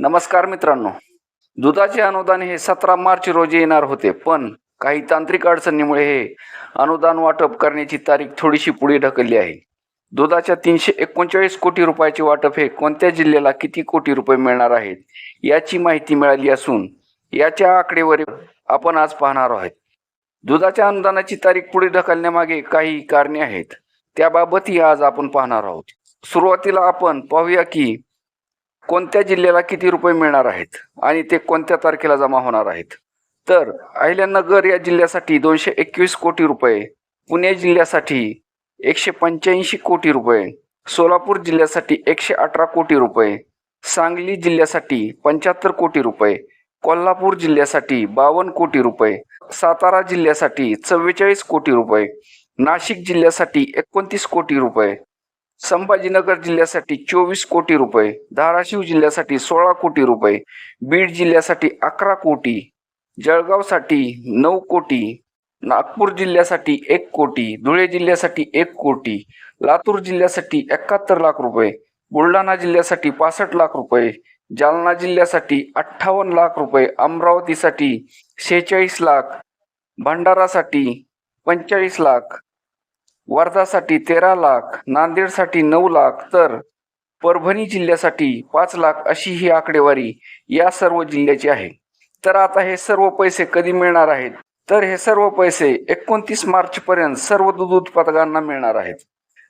नमस्कार मित्रांनो. दुधाचे अनुदान हे सतरा मार्च रोजी येणार होते पण काही तांत्रिक अडचणीमुळे हे अनुदान वाटप करण्याची तारीख थोडीशी पुढे ढकलली आहे. दुधाच्या तीनशे एकोणचाळीस कोटी रुपयाचे वाटप हे कोणत्या जिल्ह्याला किती कोटी रुपये मिळणार आहेत याची माहिती मिळाली असून याच्या आकडेवारी आपण आज पाहणार आहोत. दुधाच्या अनुदानाची तारीख पुढे ढकलण्यामागे काही कारणे आहेत त्याबाबतही आज आपण पाहणार आहोत. सुरुवातीला आपण पाहूया की कोणत्या जिल्ह्याला किती रुपये मिळणार आहेत आणि ते कोणत्या तारखेला जमा होणार आहेत? तर अहिल्यानगर या जिल्ह्यासाठी दोनशे एकवीस कोटी रुपये पुणे जिल्ह्यासाठी एकशे पंच्याऐंशी कोटी रुपये सोलापूर जिल्ह्यासाठी एकशे अठरा कोटी रुपये सांगली जिल्ह्यासाठी पंच्याहत्तर कोटी रुपये कोल्हापूर जिल्ह्यासाठी बावन्न कोटी रुपये सातारा जिल्ह्यासाठी चव्वेचाळीस कोटी रुपये नाशिक जिल्ह्यासाठी एकोणतीस कोटी रुपये संभाजीनगर जिल्ह्यासाठी चोवीस कोटी रुपये धाराशिव जिल्ह्यासाठी सोळा कोटी रुपये बीड जिल्ह्यासाठी अकरा कोटी जळगावसाठी नऊ कोटी नागपूर जिल्ह्यासाठी एक कोटी धुळे जिल्ह्यासाठी एक कोटी लातूर जिल्ह्यासाठी एकाहत्तर लाख रुपये बुलढाणा जिल्ह्यासाठी पासष्ट लाख रुपये जालना जिल्ह्यासाठी अठ्ठावन्न लाख रुपये अमरावतीसाठी शेहेचाळीस लाख भंडारासाठी पंचेचाळीस लाख वर्धासाठी तेरा लाख नांदेडसाठी नऊ लाख तर परभणी जिल्ह्यासाठी पाच लाख अशी ही आकडेवारी या सर्व जिल्ह्याची आहे. तर आता हे सर्व पैसे कधी मिळणार आहेत? तर हे सर्व पैसे एकोणतीस मार्च पर्यंत सर्व दूध उत्पादकांना मिळणार आहेत.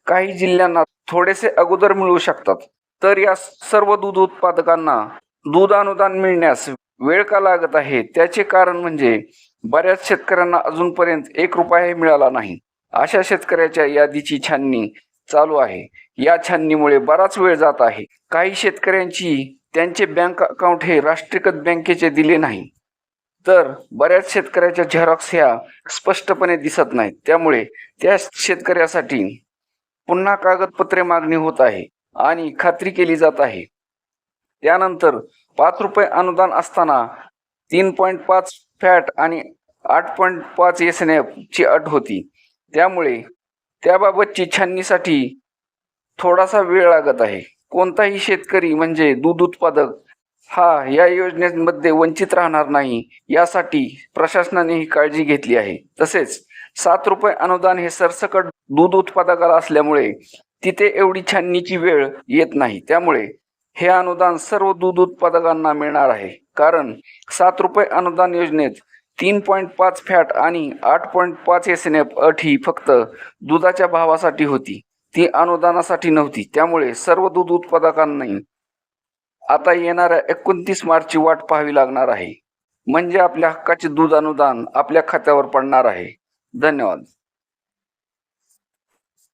काही जिल्ह्यांना थोडेसे अगोदर मिळू शकतात. तर या सर्व दूध उत्पादकांना दूध अनुदान मिळण्यास वेळ का लागत आहे? त्याचे कारण म्हणजे बऱ्याच शेतकऱ्यांना अजूनपर्यंत एक रुपयाही मिळाला नाही. अशा शेतकऱ्याच्या यादीची छाननी चालू आहे. या छाननीमुळे बराच वेळ जात आहे. काही शेतकऱ्यांची त्यांचे बँक अकाउंट हे राष्ट्रीयकृत बँकेचे दिले नाही. तर बऱ्याच शेतकऱ्याच्या झेरॉक्स ह्या स्पष्टपणे दिसत नाहीत. त्यामुळे त्या शेतकऱ्यासाठी पुन्हा कागदपत्रे मागणी होत आहे आणि खात्री केली जात आहे. त्यानंतर पाच रुपये अनुदान असताना तीन पॉईंट पाच फॅट आणि आठ पॉईंट पाच एस एन ची अट होती. त्यामुळे त्याबाबतची छाननीसाठी थोडासा वेळ लागत आहे. कोणताही शेतकरी म्हणजे दूध उत्पादक हा या योजनेमध्ये वंचित राहणार नाही यासाठी प्रशासनाने ही काळजी घेतली आहे. तसेच सात रुपये अनुदान हे सरसकट दूध उत्पादकाला असल्यामुळे तिथे एवढी छाननीची वेळ येत नाही. त्यामुळे हे अनुदान सर्व दूध उत्पादकांना मिळणार आहे. कारण सात रुपये अनुदान योजनेत तीन पॉईंट पाच फॅट आणि आठ पॉईंट पाच एस एन एफ अट ही फक्त दुधाच्या भावासाठी होती. ती अनुदानासाठी नव्हती. त्यामुळे सर्व दूध उत्पादकांनी आता येणाऱ्या एकोणतीस मार्चची वाट पाहावी लागणार आहे. म्हणजे आपल्या हक्काचे दूध अनुदान आपल्या खात्यावर पडणार आहे. धन्यवाद.